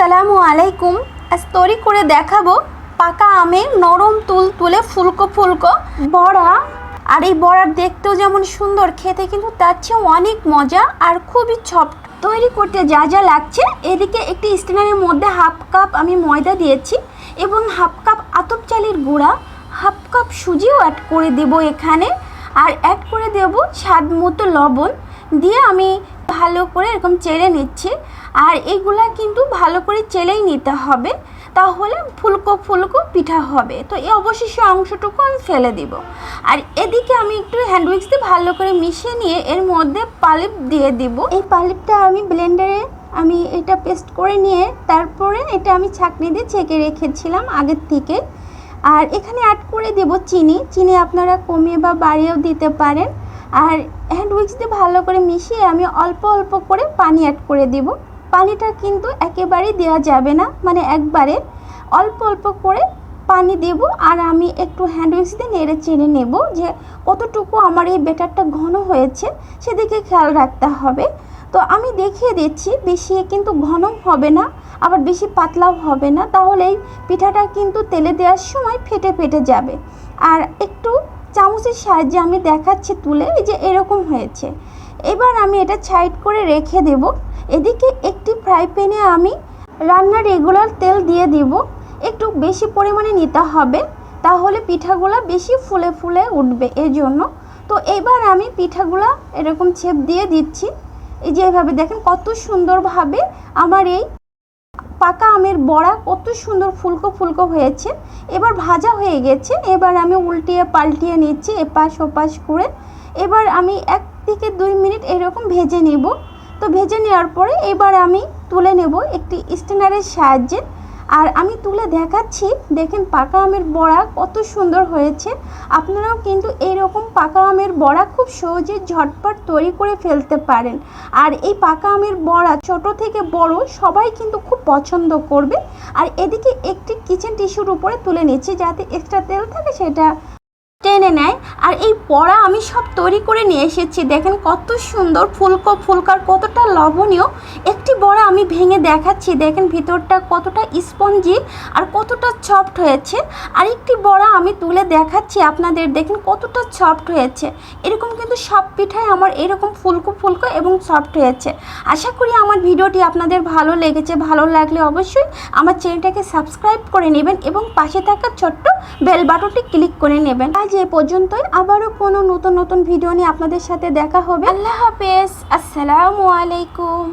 আসসালামু আলাইকুম। আজ তৈরি করে দেখাবো পাকা আমের নরম তুল তুলে ফুলকো ফুলকো বড়া। আর এই বড়ার দেখতেও যেমন সুন্দর, খেতে কিন্তু তার চেয়েও অনেক মজা আর খুবই ছপ তৈরি করতে যা যা লাগছে, এদিকে একটি স্ট্যান্ডের মধ্যে হাফ কাপ আমি ময়দা দিয়েছি এবং হাফ কাপ আতপ চালের গুঁড়া, হাফ কাপ সুজিও অ্যাড করে দেব এখানে। আর অ্যাড করে দেব স্বাদ মতো লবণ। দিয়ে আমি ভালো করে এরকম চেড়ে নিচ্ছি। আর এগুলা কিন্তু ভালো করে চেলেই নিতে হবে। তাহলে ফুলকো ফুলকো পিঠা হবে। তো এই অবশিষ্ট অংশটুকু আমি ফেলে দিব। আর এদিকে আমি একটু হ্যান্ড উইক্স দিয়ে ভালো করে মিশিয়ে নিয়ে এর মধ্যে পালিপ দিয়ে দিব। এই পালিপটা আমি ব্লেন্ডারে আমি এটা পেস্ট করে নিয়ে তারপরে এটা আমি ছাঁকনি দিয়ে ছেঁকে রেখেছিলাম আগের থেকে। আর এখানে অ্যাড করে দেব চিনি। চিনি আপনারা কমিয়ে বা বাড়িয়েও দিতে পারেন। আর হ্যান্ড উইক্স দিয়ে ভালো করে মিশিয়ে আমি অল্প অল্প করে পানি অ্যাড করে দিব। পানিটা কিন্তু একেবারেই দেওয়া যাবে না মানে একবারে অল্প অল্প করে পানি দেব আর আমি একটু হ্যান্ড উইক্স দিয়ে নেড়ে চেড়ে নেব যে কতটুকু আমার এই বেটারটা ঘন হয়েছে সেদিকে খেয়াল রাখতে হবে। তো আমি দেখিয়ে দিচ্ছি, বেশি কিন্তু ঘন হবে না, আবার বেশি পাতলাও হবে না, তাহলে এই পিঠাটা কিন্তু তেলে দেওয়ার সময় ফেটে ফেটে যাবে। আর একটু চামচের সাহায্যে আমি দেখাচ্ছি তুলে, এই যে এরকম হয়েছে। এবার আমি এটা সাইড করে রেখে দেব। এদিকে একটি ফ্রাই প্যানে আমি রান্নার রেগুলার তেল দিয়ে দিব। একটু বেশি পরিমাণে নিতে হবে, তাহলে পিঠাগুলা বেশি ফুলে ফুলে উঠবে এর জন্য তো এবার আমি পিঠাগুলা এরকম ছেপ দিয়ে দিচ্ছি। এই যে এভাবে দেখেন কত সুন্দরভাবে আমার এই পাকা আমের বড়া কত সুন্দর ফুলকো ফুলকো হয়েছে। এবার ভাজা হয়ে গেছে। এবার আমি উল্টিয়ে পাল্টিয়ে নিচ্ছি এপাশ ওপাশ করে। এবার আমি এক থেকে দুই মিনিট এরকম ভেজে নেব। তো ভেজে নেওয়ার পরে এবার আমি তুলে নেব একটি স্টেনারের সাহায্যে। আর আমি তুলে দেখাচ্ছি, দেখেন পাকা আমের বড়া কত সুন্দর হয়েছে। আপনারাও কিন্তু এইরকম পাকা আমের বড়া খুব সহজে ঝটপট তৈরি করে ফেলতে পারেন। আর এই পাকা আমের বড়া ছোট থেকে বড় সবাই কিন্তু খুব পছন্দ করবে। আর এদিকে একটি কিচেন টিস্যুর উপরে তুলে নিচ্ছি যাতে এক্সট্রা তেল থাকে সেটা টেনে নেয়। আর এই বড়া আমি সব তৈরি করে নিয়ে এসেছি। দেখেন কত সুন্দর ফুলকো, ফুলকার কতটা লবণীয়। একটি বড়া আমি ভেঙে দেখাচ্ছি। দেখেন ভিতরটা কতটা স্পঞ্জি আর কতটা সফট হয়েছে। আর একটি বড়া আমি তুলে দেখাচ্ছি আপনাদের। দেখেন কতটা সফট হয়েছে। এরকম কিন্তু সব পিঠাই আমার এরকম ফুলকো ফুলকো এবং সফট হয়েছে। আশা করি আমার ভিডিওটি আপনাদের ভালো লেগেছে। ভালো লাগলে অবশ্যই আমার চ্যানেলটাকে সাবস্ক্রাইব করে নেবেন এবং পাশে থাকা ছোট্ট বেল বাটনটি ক্লিক করে নেবেন। আজ এ পর্যন্তই আবারও কোনো নতুন নতুন ভিডিও নিয়ে আপনাদের সাথে দেখা হবে। আল্লাহ হাফেজ। আসসালামু আলাইকুম।